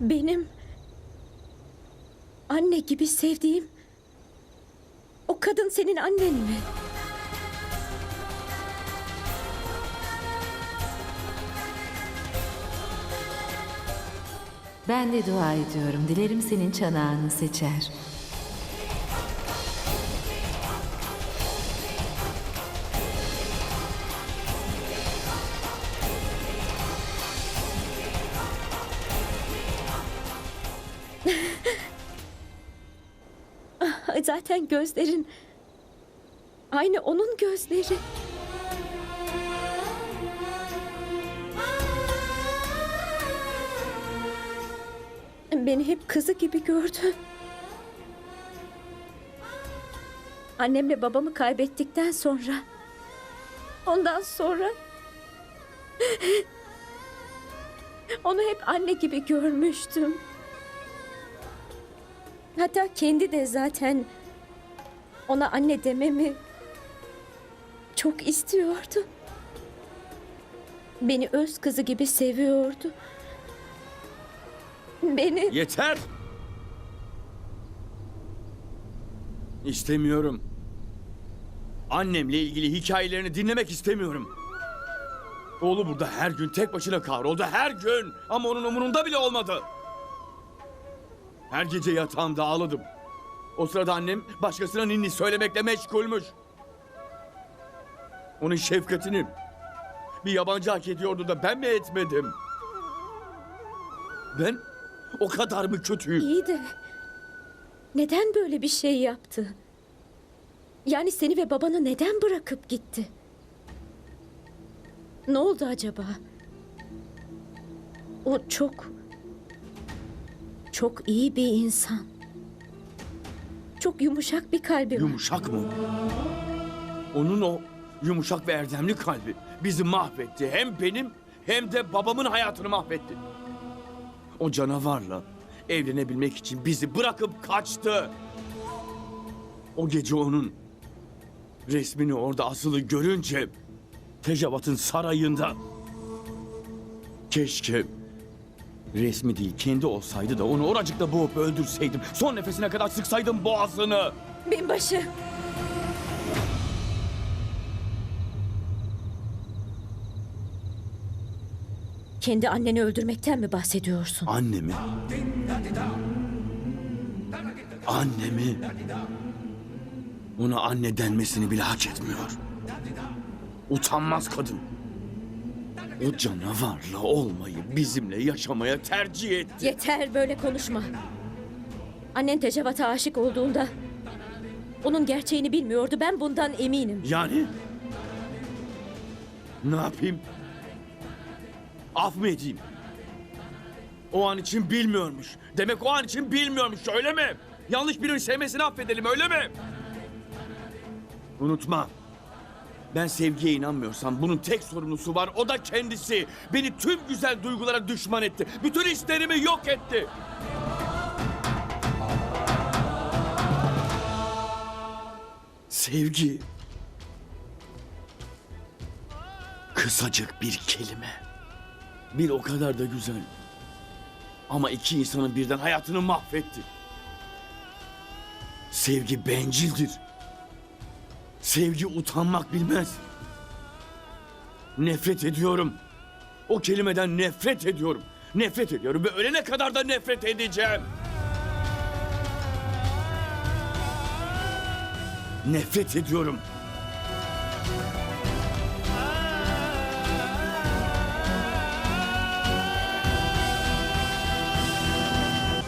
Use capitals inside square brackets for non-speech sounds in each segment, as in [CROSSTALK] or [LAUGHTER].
Benim anne gibi sevdiğim o kadın senin annen mi? Ben de dua ediyorum. Dilerim senin çanağını seçer. Zaten gözlerin aynı onun gözleri. Beni hep kızı gibi gördün. Annemle babamı kaybettikten sonra ondan sonra onu hep anne gibi görmüştüm. Hatta kendi de zaten ona anne dememi çok istiyordu. Beni öz kızı gibi seviyordu. Beni Yeter! İstemiyorum. Annemle ilgili hikayelerini dinlemek istemiyorum. Oğlu burada her gün tek başına kahroldu her gün. Ama onun umurunda bile olmadı. Her gece yatağımda ağladım. O sırada annem başkasına ninni söylemekle meşgulmüş. Onun şefkatini bir yabancı hak ediyordu da ben mi etmedim? Ben o kadar mı kötüyüm? iyi de neden böyle bir şey yaptı? Yani seni ve babanı neden bırakıp gitti? Ne oldu acaba? O çok çok iyi bir insan. Çok yumuşak bir kalbi var. Yumuşak mı? Onun o yumuşak ve erdemli kalbi bizi mahvetti. Hem benim hem de babamın hayatını mahvetti. O canavarla evlenebilmek için bizi bırakıp kaçtı. O gece onun resmini orada asılı görünce Tecavat'ın sarayında keşke resmi değil kendi olsaydı da onu oracıkta boğup öldürseydim. Son nefesine kadar sıksaydım boğazını. Binbaşı. Kendi anneni öldürmekten mi bahsediyorsun? Annemi. Annemi. Ona anne denmesini bile hak etmiyor. Utanmaz kadın. O canavarla olmayı bizimle yaşamaya tercih etti. Yeter böyle konuşma. Annen Tecavat'a aşık olduğunda onun gerçeğini bilmiyordu. Ben bundan eminim. Yani? Ne yapayım? Af mı edeyim? O an için bilmiyormuş. Demek o an için bilmiyormuş öyle mi? Yanlış birini sevmesini affedelim öyle mi? Unutma. Ben sevgiye inanmıyorsam bunun tek sorumlusu var o da kendisi. Beni tüm güzel duygulara düşman etti. Bütün işlerimi yok etti. Sevgi. Kısacık bir kelime. Bir o kadar da güzel. Ama iki insanın birden hayatını mahvetti. Sevgi bencildir. Sevgi utanmak bilmez. Nefret ediyorum. O kelimeden nefret ediyorum. Nefret ediyorum ve ölene kadar da nefret edeceğim. Nefret ediyorum.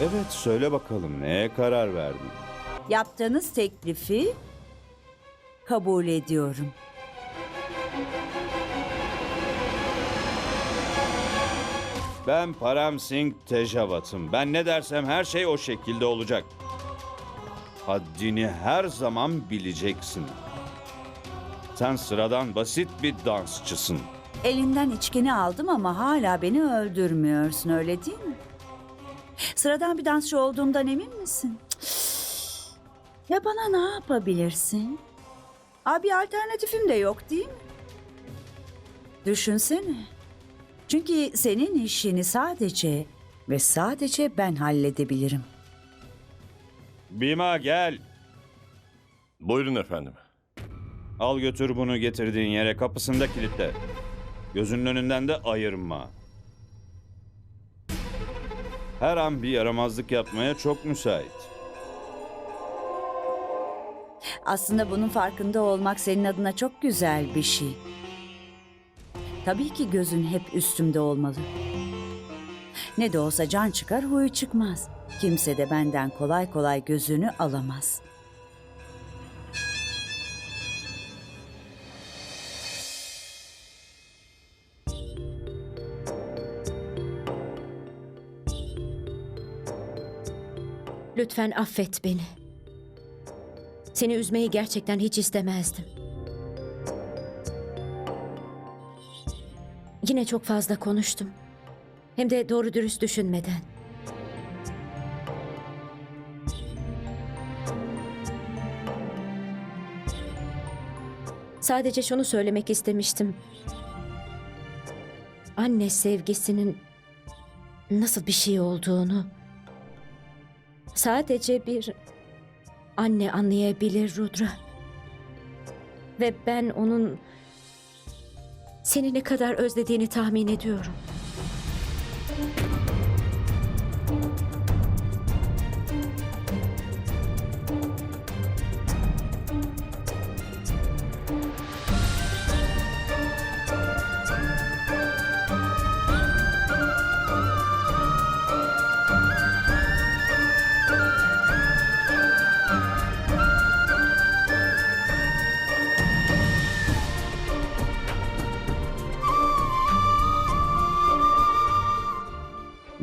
Evet söyle bakalım neye karar verdin? Yaptığınız teklifi kabul ediyorum. Ben Param Singh Tejavat'ım. Ben ne dersem her şey o şekilde olacak. Haddini her zaman bileceksin. Sen sıradan basit bir dansçısın. Elinden içkini aldım ama hala beni öldürmüyorsun öyle değil mi? Sıradan bir dansçı olduğumdan emin misin? Ya bana ne yapabilirsin? Abi alternatifim de yok değil mi? Düşünsene. Çünkü senin işini sadece Ve sadece ben halledebilirim. Bima gel. Buyurun efendim. Al götür bunu getirdiğin yere kapısında kilitle. Gözünün önünden de ayırma. Her an bir yaramazlık yapmaya çok müsait. Aslında bunun farkında olmak senin adına çok güzel bir şey. Tabii ki gözün hep üstümde olmalı. Ne de olsa can çıkar huyu çıkmaz. Kimse de benden kolay kolay gözünü alamaz. Lütfen affet beni. Seni üzmeyi gerçekten hiç istemezdim. Yine çok fazla konuştum. Hem de doğru dürüst düşünmeden. Sadece şunu söylemek istemiştim. Anne sevgisinin nasıl bir şey olduğunu sadece bir anne anlayabilir Rudra. Ve ben onun seni ne kadar özlediğini tahmin ediyorum.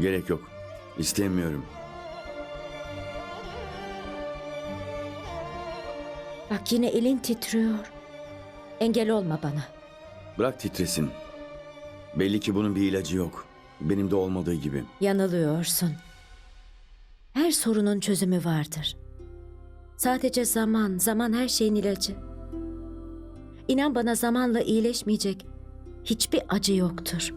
Gerek yok. İstemiyorum. Bak yine elin titriyor. Engel olma bana. Bırak titresin. Belli ki bunun bir ilacı yok. Benim de olmadığı gibi. Yanılıyorsun. Her sorunun çözümü vardır. Sadece zaman, zaman her şeyin ilacı. İnan bana zamanla iyileşmeyecek hiçbir acı yoktur.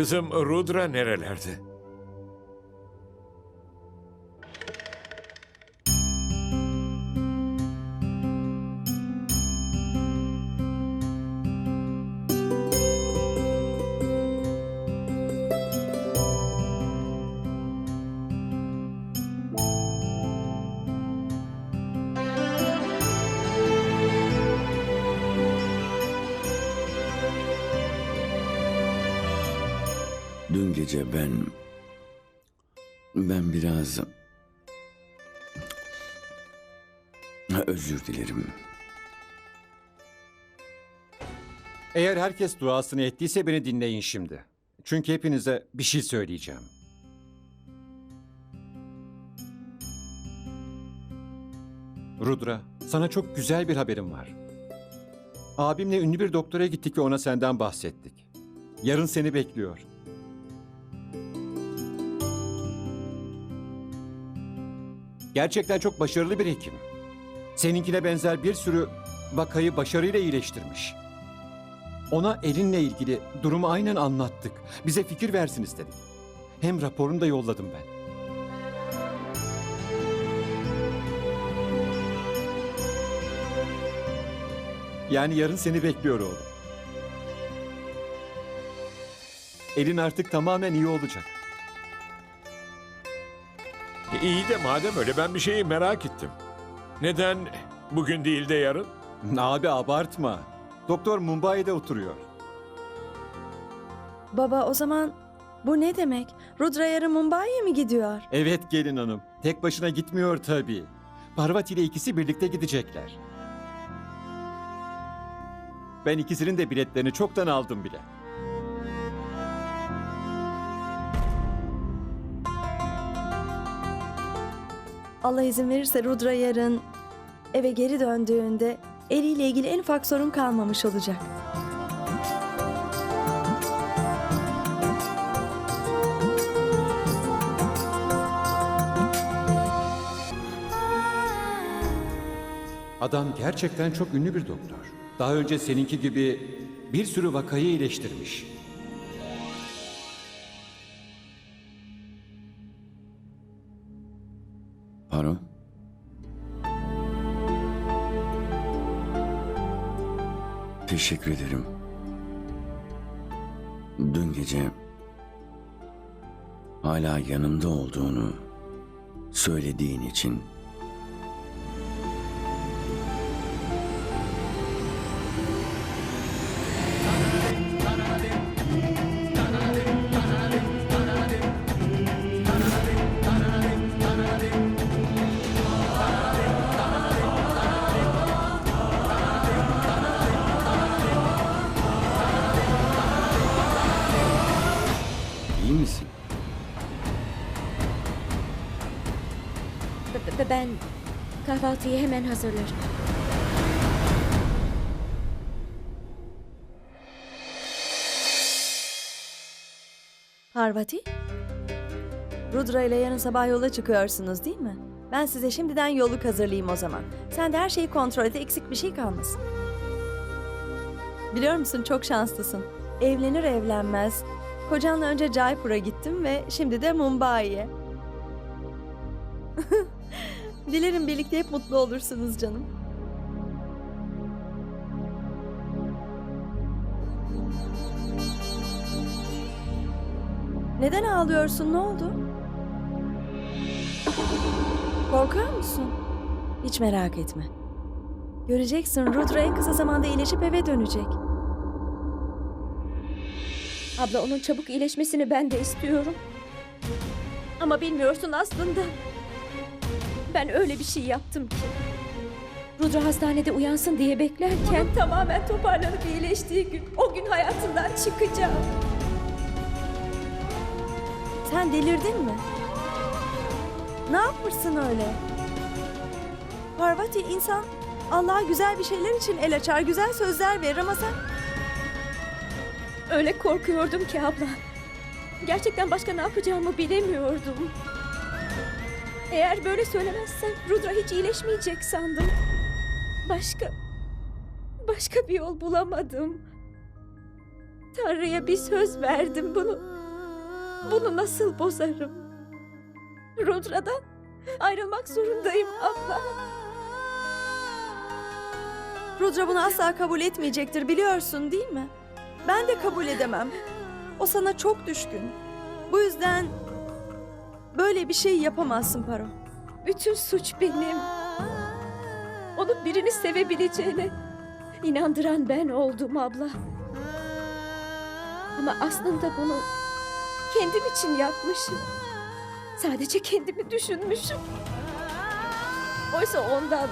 Kızım Rudra nerelerde? Dün gece ben... Ben biraz... Özür dilerim. Eğer herkes duasını ettiyse beni dinleyin şimdi. Çünkü hepinize bir şey söyleyeceğim. Rudra, sana çok güzel bir haberim var. Abimle ünlü bir doktora gittik ve ona senden bahsettik. Yarın seni bekliyor. Gerçekten çok başarılı bir hekim. Seninkine benzer bir sürü vakayı başarıyla iyileştirmiş. Ona elinle ilgili durumu aynen anlattık. Bize fikir versin istedik. Hem raporunu da yolladım ben. Yani yarın seni bekliyor oğlum. Elin artık tamamen iyi olacak. İyi de madem öyle ben bir şeyi merak ettim. Neden bugün değil de yarın? Abi abartma. Doktor Mumbai'de oturuyor. Baba o zaman bu ne demek? Rudra yarın Mumbai'ye mi gidiyor? Evet gelin hanım. Tek başına gitmiyor tabii. Parvati ile ikisi birlikte gidecekler. Ben ikisinin de biletlerini çoktan aldım bile. Allah izin verirse Rudra yarın eve geri döndüğünde eliyle ilgili en ufak sorun kalmamış olacak. Adam gerçekten çok ünlü bir doktor. Daha önce seninki gibi bir sürü vakayı iyileştirmiş. Teşekkür ederim. Dün gece hala yanımda olduğunu söylediğin için Parvati? Rudra ile yarın sabah yola çıkıyorsunuz değil mi? Ben size şimdiden yoluk hazırlayayım o zaman. Sen de her şeyi kontrol et, eksik bir şey kalmasın. Biliyor musun çok şanslısın. Evlenir evlenmez. Kocanla önce Jaipur'a gittim ve şimdi de Mumbai'ye. [LAUGHS] Dilerim birlikte hep mutlu olursunuz canım. Neden ağlıyorsun? Ne oldu? Korkuyor musun? Hiç merak etme. Göreceksin Rudra en kısa zamanda iyileşip eve dönecek. Abla onun çabuk iyileşmesini ben de istiyorum. Ama bilmiyorsun aslında. Ben öyle bir şey yaptım ki. Rudra hastanede uyansın diye beklerken tamamen toparlanıp iyileştiği gün o gün hayatından çıkacağım. Sen delirdin mi? Ne yapmışsın öyle? Parvati insan Allah'a güzel bir şeyler için el açar, güzel sözler verir ama sen... Öyle korkuyordum ki abla. Gerçekten başka ne yapacağımı bilemiyordum. Eğer böyle söylemezsem Rudra hiç iyileşmeyecek sandım. Başka... Başka bir yol bulamadım. Tanrı'ya bir söz verdim bunu. Bunu nasıl bozarım? Rudra'dan ayrılmak zorundayım abla. Rudra bunu asla kabul etmeyecektir biliyorsun değil mi? Ben de kabul edemem. O sana çok düşkün. Bu yüzden böyle bir şey yapamazsın Paro. Bütün suç benim. Onu birini sevebileceğine inandıran ben oldum abla. Ama aslında bunu kendim için yapmışım. Sadece kendimi düşünmüşüm. Oysa ondan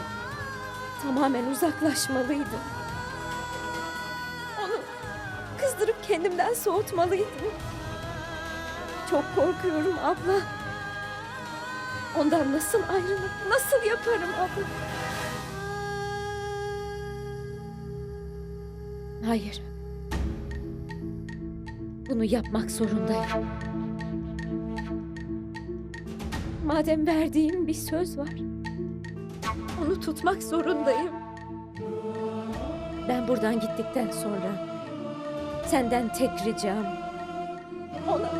tamamen uzaklaşmalıydım. Onu kızdırıp kendimden soğutmalıydım. Çok korkuyorum abla. Ondan nasıl ayrılıp nasıl yaparım abla? Hayır. Bunu yapmak zorundayım. Madem verdiğin bir söz var. Onu tutmak zorundayım. Ben buradan gittikten sonra senden tek ricam ona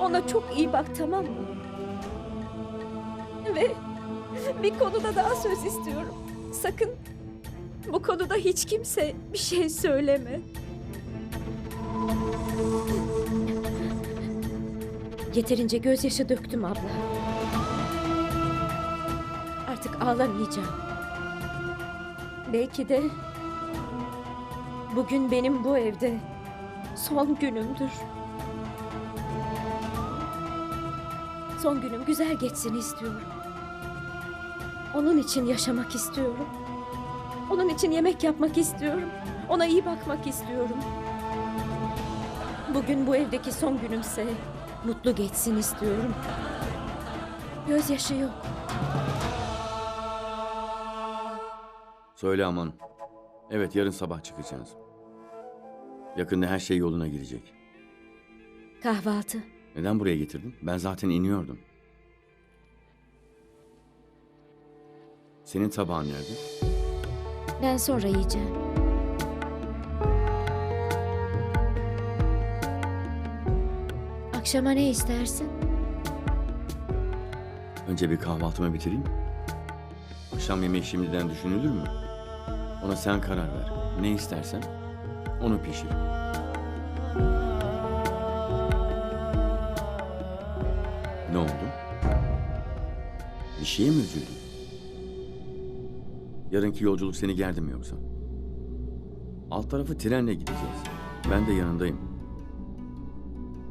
ona çok iyi bak tamam mı? Ve bir konuda daha söz istiyorum. Sakın bu konuda hiç kimse bir şey söyleme. Yeterince gözyaşı döktüm abla. Artık ağlamayacağım. Belki de bugün benim bu evde son günümdür. Son günüm güzel geçsin istiyorum. Onun için yaşamak istiyorum. Onun için yemek yapmak istiyorum. Ona iyi bakmak istiyorum. Bugün bu evdeki son günümse mutlu geçsin istiyorum. Gözyaşı yok. Söyle aman. Evet yarın sabah çıkacağız. Yakında her şey yoluna girecek. Kahvaltı. Neden buraya getirdin? Ben zaten iniyordum. Senin tabağın nerede? Ben sonra yiyeceğim. Akşama ne istersin? Önce bir kahvaltımı bitireyim. Akşam yemeği şimdiden düşünülür mü? Ona sen karar ver. Ne istersen onu pişir. Ne oldu? Bir şeye mi üzüldün? Yarınki yolculuk seni gerdi mi yoksa? Alt tarafı trenle gideceğiz. Ben de yanındayım.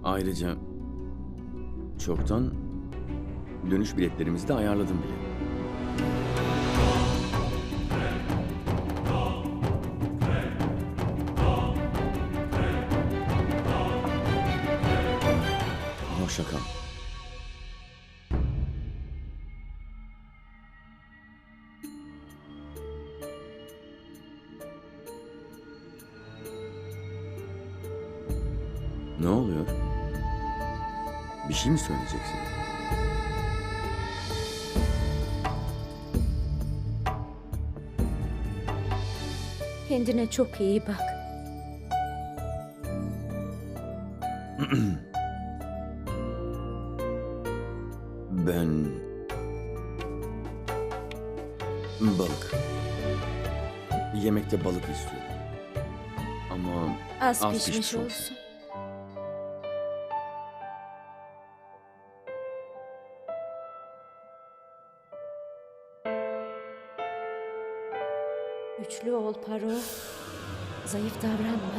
Ayrıca çoktan dönüş biletlerimizi de ayarladım bile. Hoşça Kendine çok iyi bak. [CLEARS THROAT] Ben... Balık. Yemekte balık istiyorum. Ama Az, Az pişmiş, pişmiş olsun. olsun. Güçlü ol Paro. Zayıf davranma.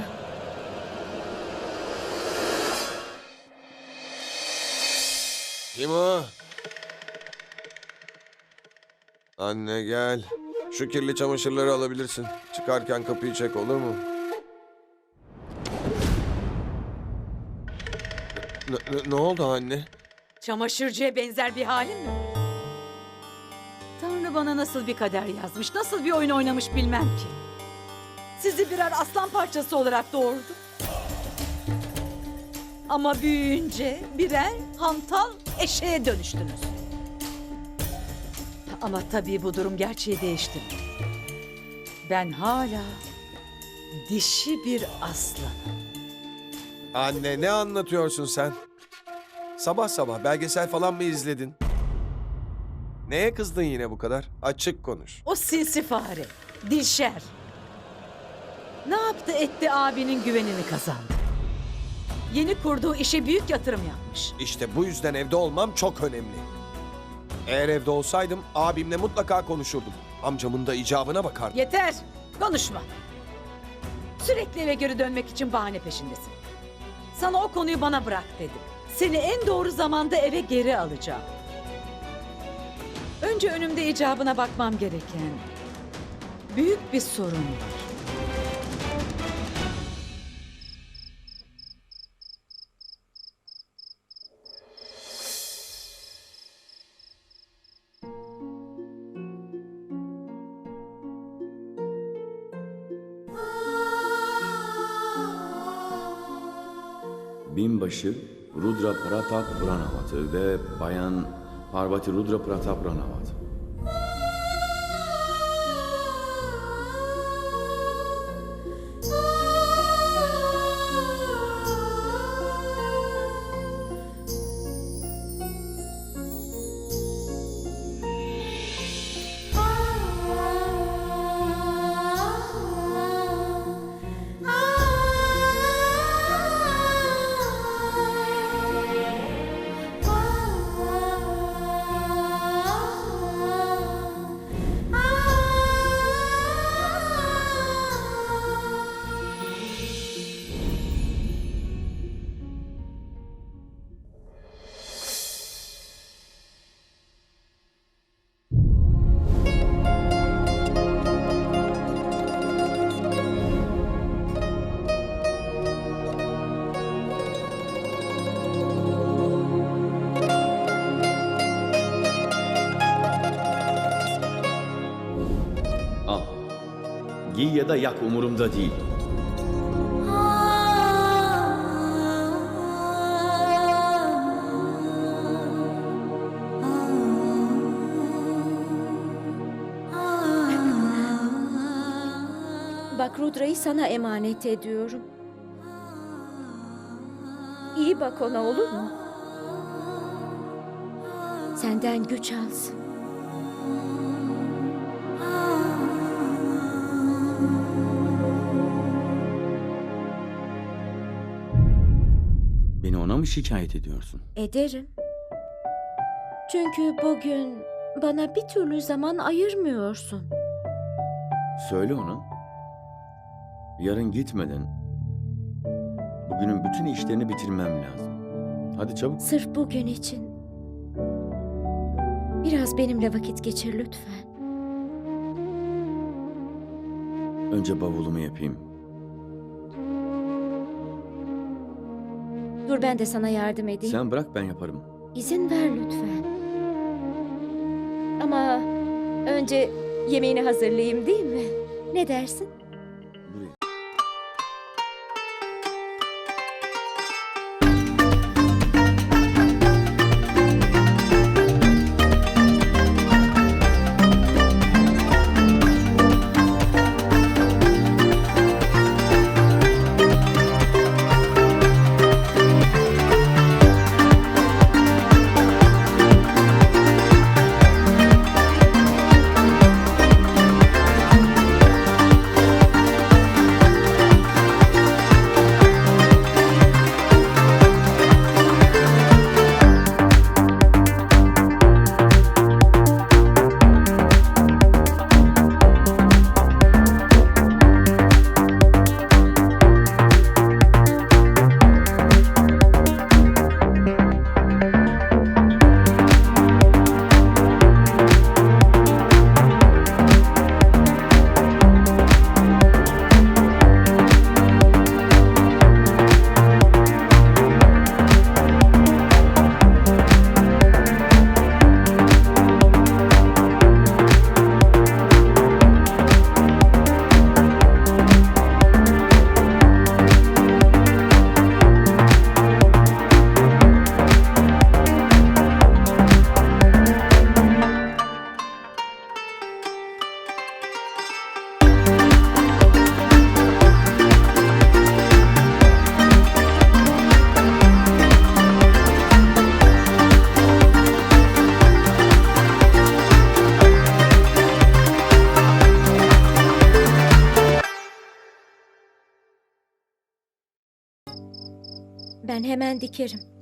Kim o? Anne gel. Şu kirli çamaşırları alabilirsin. Çıkarken kapıyı çek olur mu? Ne, ne- ne oldu anne? Çamaşırcıya benzer bir halin mi? Tanrı bana nasıl bir kader yazmış, nasıl bir oyun oynamış bilmem ki. Sizi birer aslan parçası olarak doğurdu. Ama büyüyünce birer hantal eşeğe dönüştünüz. Ama tabii bu durum gerçeği değiştirmiyor. Ben hala dişi bir aslanım. Anne ne anlatıyorsun sen? Sabah sabah belgesel falan mı izledin? Neye kızdın yine bu kadar? Açık konuş. O sinsi fare, Dilşer. Ne yaptı etti abinin güvenini kazandı. Yeni kurduğu işe büyük yatırım yapmış. İşte bu yüzden evde olmam çok önemli. Eğer evde olsaydım abimle mutlaka konuşurdum. Amcamın da icabına bakardım. Yeter, konuşma. Sürekli eve geri dönmek için bahane peşindesin. Sana o konuyu bana bırak dedim. Seni en doğru zamanda eve geri alacağım. Önce önümde icabına bakmam gereken büyük bir sorun var. binbaşı Rudra Pratap Pranavat'ı ve Bayan Parvati Rudra Pratap Pranavat. Ya da yak umurumda değil. Bak Rudra'yı sana emanet ediyorum. İyi bak ona olur mu? Senden güç alsın. Beni ona mı şikayet ediyorsun? Ederim. Çünkü bugün bana bir türlü zaman ayırmıyorsun. Söyle ona. Yarın gitmeden bugünün bütün işlerini bitirmem lazım. Hadi çabuk. Sırf bugün için. Biraz benimle vakit geçir lütfen. Önce bavulumu yapayım. Dur ben de sana yardım edeyim. Sen bırak ben yaparım. İzin ver lütfen. Ama önce yemeğini hazırlayayım değil mi? Ne dersin? Ben hemen dikerim.